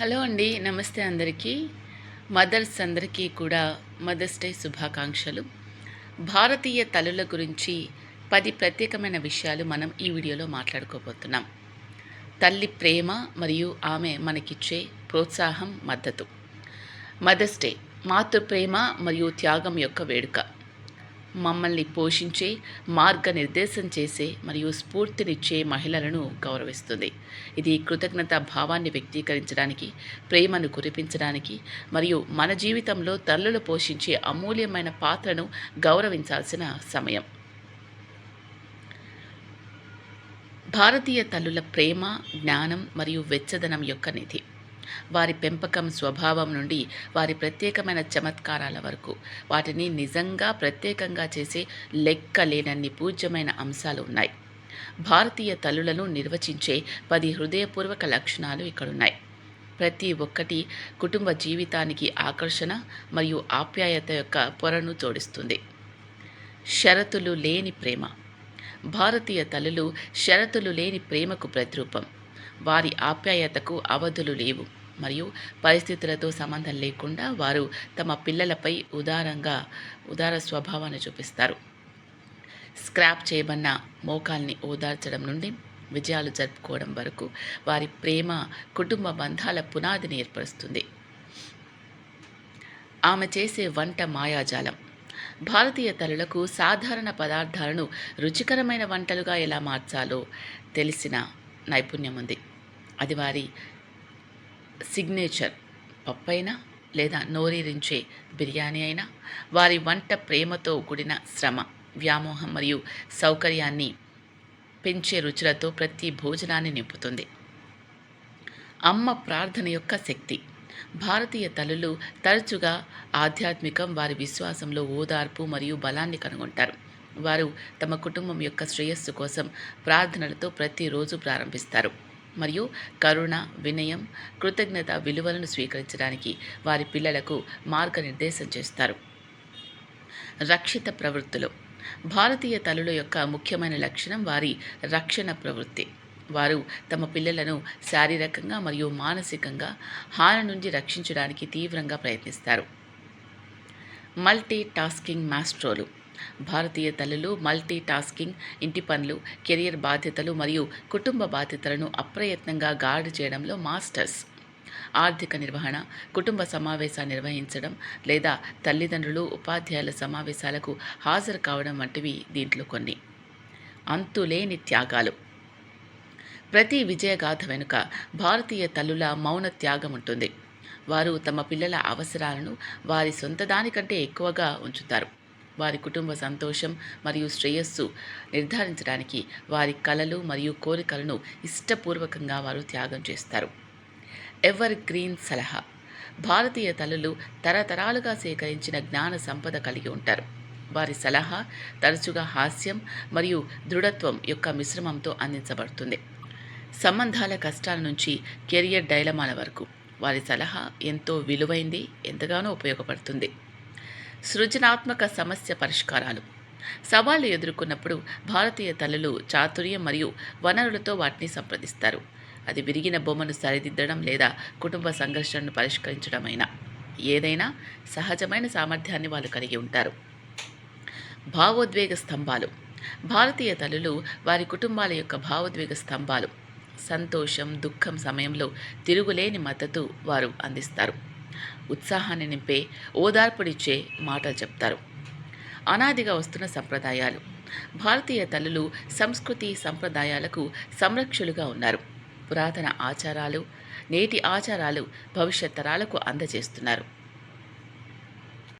Hello అండి నమస్తే అందరికీ. మదర్స్ అందరికీ కూడా మదర్స్ డే శుభాకాంక్షలు. భారతీయ తల్లుల గురించి పది ప్రత్యేకమైన విషయాలు మనం ఈ వీడియోలో మాట్లాడుకోబోతున్నాం. తల్లి ప్రేమ మరియు ఆమె మనకిచ్చే ప్రోత్సాహం మద్దతు. మదర్స్ డే మాతృ ప్రేమ మరియు త్యాగం యొక్క వేడుక. మమ్మల్ని పోషించే మార్గనిర్దేశం చేసే మరియు స్ఫూర్తినిచ్చే మహిళలను గౌరవిస్తుంది. ఇది కృతజ్ఞత భావాన్ని వ్యక్తీకరించడానికి ప్రేమను కురిపించడానికి మరియు మన జీవితంలో తల్లులు పోషించే అమూల్యమైన పాత్రను గౌరవించాల్సిన సమయం. భారతీయ తల్లుల ప్రేమ జ్ఞానం మరియు వెచ్చదనం యొక్క నిధి. వారి పెంపకం స్వభావం నుండి వారి ప్రత్యేకమైన చమత్కారాల వరకు. వాటిని నిజంగా ప్రత్యేకంగా చేసే లెక్కలేనన్ని పూజ్యమైన అంశాలు ఉన్నాయి. భారతీయ తల్లులను నిర్వచించే పది హృదయపూర్వక లక్షణాలు ఇక్కడున్నాయి. ప్రతి ఒక్కటి కుటుంబ జీవితానికి ఆకర్షణ మరియు ఆప్యాయత యొక్క పొరను జోడిస్తుంది షరతులు లేని ప్రేమ. భారతీయ తల్లులు షరతులు లేని ప్రేమకు ప్రతిరూపం. వారి ఆప్యాయతకు అవధులు లేవు. మరియు పరిస్థితులతో సంబంధం లేకుండా వారు తమ పిల్లలపై ఉదారంగా ఉదార స్వభావాన్ని చూపిస్తారు. స్క్రాప్ చేయబడిన మోకాల్ని ఓదార్చడం నుండి విజయాలు జరుపుకోవడం వరకు వారి ప్రేమ కుటుంబ బంధాల పునాదిని ఏర్పరుస్తుంది. ఆమె చేసే వంట మాయాజాలం. భారతీయ తల్లులకు సాధారణ పదార్థాలను రుచికరమైన వంటలుగా ఎలా మార్చాలో తెలిసిన నైపుణ్యం ఉంది. అది వారి సిగ్నేచర్ పప్పైనా లేదా నోరీరించే బిర్యానీ అయినా వారి వంట ప్రేమతో కూడిన శ్రమ వ్యామోహం మరియు సౌకర్యాన్ని పెంచే రుచులతో ప్రతి భోజనాన్ని నింపుతుంది. అమ్మ ప్రార్థన యొక్క శక్తి. భారతీయ తల్లులు తరచుగా ఆధ్యాత్మికం వారి విశ్వాసంలో ఓదార్పు మరియు బలాన్ని కనుగొంటారు. వారు తమ కుటుంబం యొక్క శ్రేయస్సు కోసం ప్రార్థనలతో ప్రతిరోజు ప్రారంభిస్తారు. మరియు కరుణ వినయం కృతజ్ఞత విలువలను స్వీకరించడానికి వారి పిల్లలకు మార్గనిర్దేశం చేస్తారు. రక్షిత ప్రవృత్తులు. భారతీయ తల్లుల యొక్క ముఖ్యమైన లక్షణం వారి రక్షణ ప్రవృత్తి. వారు తమ పిల్లలను శారీరకంగా మరియు మానసికంగా హాని నుండి రక్షించడానికి తీవ్రంగా ప్రయత్నిస్తారు. Multi tasking మాస్ట్రోలు. భారతీయ తల్లులు మల్టీ టాస్కింగ్ ఇంటి పనులు కెరియర్ బాధ్యతలు మరియు కుటుంబ బాధ్యతలను అప్రయత్నంగా గార్డు చేయడంలో మాస్టర్స్. ఆర్థిక నిర్వహణ కుటుంబ సమావేశాలు నిర్వహించడం లేదా తల్లిదండ్రులు ఉపాధ్యాయుల సమావేశాలకు హాజరు కావడం వంటివి దీంట్లో కొన్ని. అంతులేని త్యాగాలు. ప్రతి విజయగాథ వెనుక భారతీయ తల్లుల మౌన త్యాగం ఉంటుంది. వారు తమ పిల్లల అవసరాలను వారి సొంత దానికంటే ఎక్కువగా ఉంచుతారు. వారి కుటుంబ సంతోషం మరియు శ్రేయస్సు నిర్ధారించడానికి వారి కలలు మరియు కోరికలను ఇష్టపూర్వకంగా వారు త్యాగం చేస్తారు. ఎవర్ గ్రీన్ సలహా. భారతీయ తల్లులు తరతరాలుగా సేకరించిన జ్ఞాన సంపద కలిగి ఉంటారు. వారి సలహా తరచుగా హాస్యం మరియు దృఢత్వం యొక్క మిశ్రమంతో అందించబడుతుంది. సంబంధాల కష్టాల నుంచి కెరియర్ డైలమాల వరకు వారి సలహా ఎంతో విలువైంది ఎంతగానో ఉపయోగపడుతుంది. సృజనాత్మక సమస్య పరిష్కారాలు. సవాళ్ళు ఎదుర్కొన్నప్పుడు భారతీయ తల్లులు చాతుర్యం మరియు వనరులతో వాటిని సంప్రదిస్తారు. అది విరిగిన బొమ్మను సరిదిద్దడం లేదా కుటుంబ సంఘర్షణను పరిష్కరించడమైనా. ఏదైనా సహజమైన సామర్థ్యాన్ని వాళ్ళు కలిగి ఉంటారు. భావోద్వేగ స్తంభాలు. భారతీయ తల్లులు వారి కుటుంబాల యొక్క భావోద్వేగ స్తంభాలు. సంతోషం దుఃఖం సమయంలో తిరుగులేని మద్దతు వారు అందిస్తారు. ఉత్సాహాన్ని నింపే ఓదార్పునిచ్చే మాటలు చెప్తారు. అనాదిగా వస్తున్న సంప్రదాయాలు. భారతీయ తల్లులు సంస్కృతి సంప్రదాయాలకు సంరక్షులుగా ఉన్నారు. పురాతన ఆచారాలు నేటి ఆచారాలు భవిష్యత్ తరాలకు అందజేస్తున్నారు.